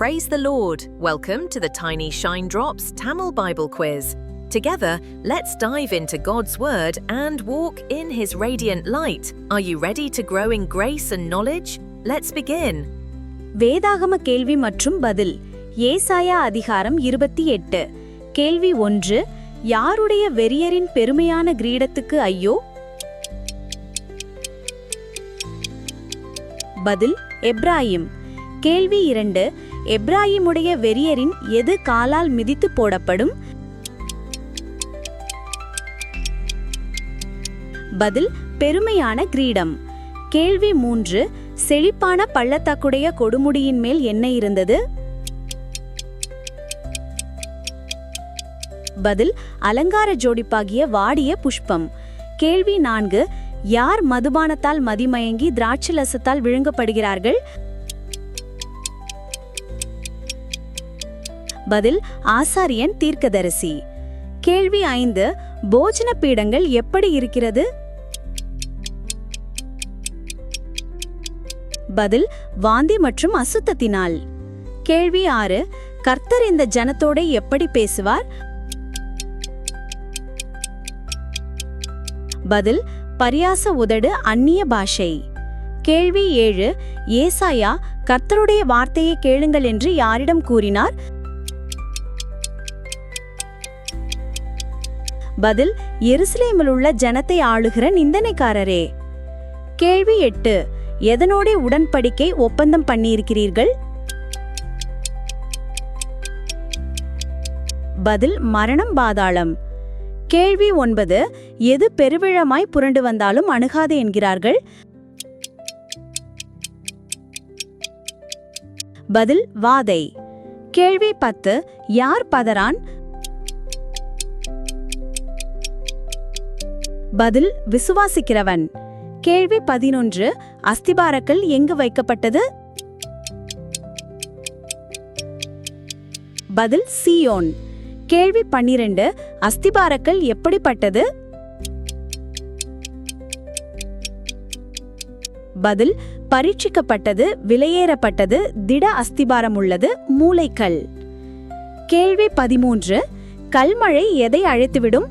Praise the Lord. Welcome to the Tiny Shine Drops Tamil Bible Quiz. Together, let's dive into God's Word and walk in His radiant light. Are you ready to grow in grace and knowledge? Let's begin. வேதாகம கேள்வி மற்றும் பதில் ஏசாயா அதிகாரம் இருபத்தி எட்டு கேள்வி ஒன்று யாருடைய வெறியரின் பெருமையான கிரீடத்துக்கு ஐயோ பதில் எப்ராயிம் கேள்வி இரண்டு எப்ராஹிமுடைய வெறியரின் எது காலால் மிதித்து போடப்படும்? பதில் பெருமையான கிரீடம். கேள்வி மூன்று செழிப்பான பள்ளத்தாக்குடைய கொடுமுடியின் மேல் என்ன இருந்தது? பதில் அலங்கார ஜோடிப்பாகிய வாடிய புஷ்பம். கேள்வி நான்கு யார் மதுபானத்தால் மதிமயங்கி திராட்சலசத்தால் விழுங்கப்படுகிறார்கள்? பதில் ஆசாரியன் தீர்க்கதரிசி. கேள்வி ஐந்து போஜன பீடங்கள் எப்படி இருக்கிறது? பதில் வாந்தி மற்றும் அசுத்தத்தினால். கேள்வி ஆறு கர்த்தர் இந்த ஜனத்தோட எப்படி பேசுவார்? பதில் பரியாச உதடு அந்நிய பாஷை. கேள்வி ஏழு ஏசாயா கர்த்தருடைய வார்த்தையை கேளுங்கள் என்று யாரிடம் கூறினார்? பதில் எருசலேமில் உள்ள ஜனத்தை ஆளுகிற நிந்தனைக்காரரே. கேள்வி எட்டு எதனோட உடன்படிக்கை ஒப்பந்தம் பண்ணியிருக்கிறீர்கள்? பதில் மரணம் பாதாளம். கேள்வி ஒன்பது எது பெருவிழமாய் புரண்டு வந்தாலும் அணுகாது என்கிறார்கள்? பதில் வாதை. கேள்வி பத்து யார் பதறான்? பதில் விசுவாசிக்கிறவன். கேள்வி பதினொன்று அஸ்திபாரக்கல் எங்கு வைக்கப்பட்டது? பதில் சியோன். கேள்வி பன்னிரண்டு அஸ்திபாரக்கல் எப்படிப்பட்டது? பதில் பரீட்சிக்கப்பட்டது விலையேறப்பட்டது திட அஸ்திபாரம் உள்ளது மூளைக்கல். கேள்வி பதிமூன்று கல்மழை எதை அழைத்துவிடும்?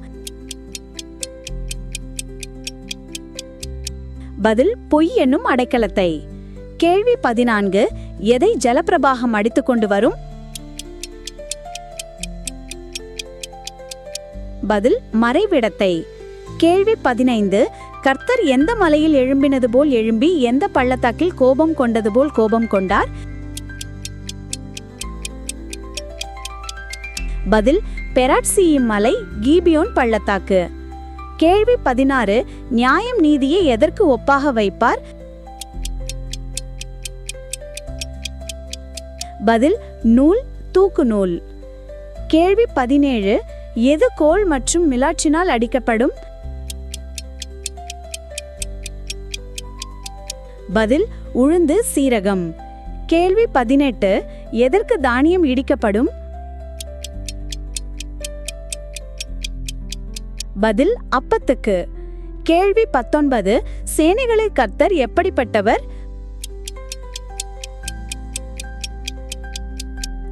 பதில் பொய் என்னும் அடைக்கலத்தை. கேள்வி பதினான்கு எதை ஜலப்பிரபாகம் அடித்துக் கொண்டு வரும்? பதில் மறைவிடத்தை. கேள்வி பதினைந்து கர்த்தர் எந்த மலையில் எழும்பினது போல் எழும்பி எந்த பள்ளத்தாக்கில் கோபம் கொண்டது போல் கோபம் கொண்டார்? பதில் பெராட்சியின் மலை கீபியோன் பள்ளத்தாக்கு. கேள்வி பதினாறு நியாயம் நீதியை எதற்கு ஒப்பாக வைப்பார்? பதில் நூல் தூக்கு நூல். கேள்வி பதினேழு எது கோல் மற்றும் மிலாற்றினால் அடிக்கப்படும்? பதில் உளுந்து சீரகம். கேள்வி பதினெட்டு எதற்கு தானியம் இடிக்கப்படும்? பதில் அப்பத்துக்கு. கேள்வி பத்தொன்பது சேனைகளில் கர்த்தர் எப்படிப்பட்டவர்?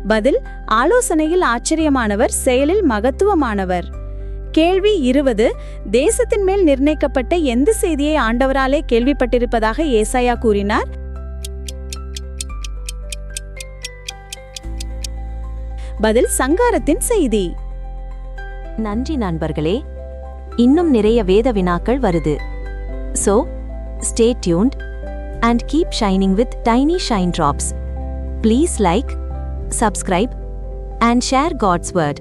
பதில் ஆலோசனையில் ஆச்சரியமானவர் செயலில் மகத்துவமானவர். கேள்வி இருபது தேசத்தின் மேல் நிர்ணயிக்கப்பட்ட எந்த செய்தியை ஆண்டவராலே கேள்விப்பட்டிருப்பதாக ஏசாயா கூறினார்? பதில் சங்காரத்தின் செய்தி. நன்றி நண்பர்களே இன்னும் நிறைய வேத வினாக்கள் வருது. So stay tuned and keep shining with tiny shine drops please like subscribe and share God's word